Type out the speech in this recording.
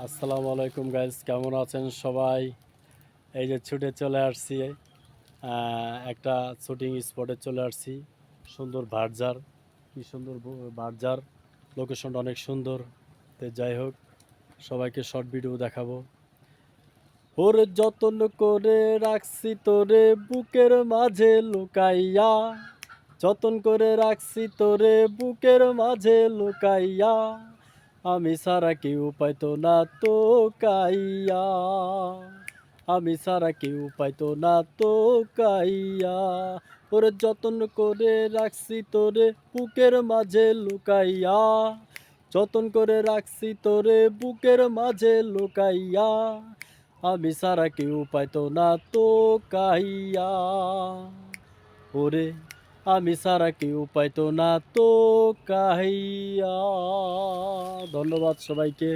আসসালামু আলাইকুম গাইজ কেমন আছেন সবাই? এই যে ছুটে চলে আসছি একটা শুটিং স্পটে চলে আসছি। সুন্দর ভার্জার কি সুন্দর ভার্জার লোকেশনটা অনেক সুন্দর, তো যাই হোক, সবাইকে শর্ট ভিডিও দেখাবো। ওরে যতন করে রাখছি তোরে বুকের মাঝে লুকাইয়া, যতন করে রাখছি তোরে বুকের মাঝে লুকাইয়া। আমি সারা কেউ পাইতো না তো কাইয়া। আমি সারা কেউ পাইতো না তো কাইয়া। ওরে যতন করে রাখছি তোরে বুকের মাঝে লুকাইয়া। যতন করে রাখছি তোরে বুকের মাঝে লুকাইয়া। আমি সারা কেউ পাইতো না তো কাইয়া। ওরে আমি সারা কেউ পাইতো না তো কাহিয়া। ধন্যবাদ সবাইকে।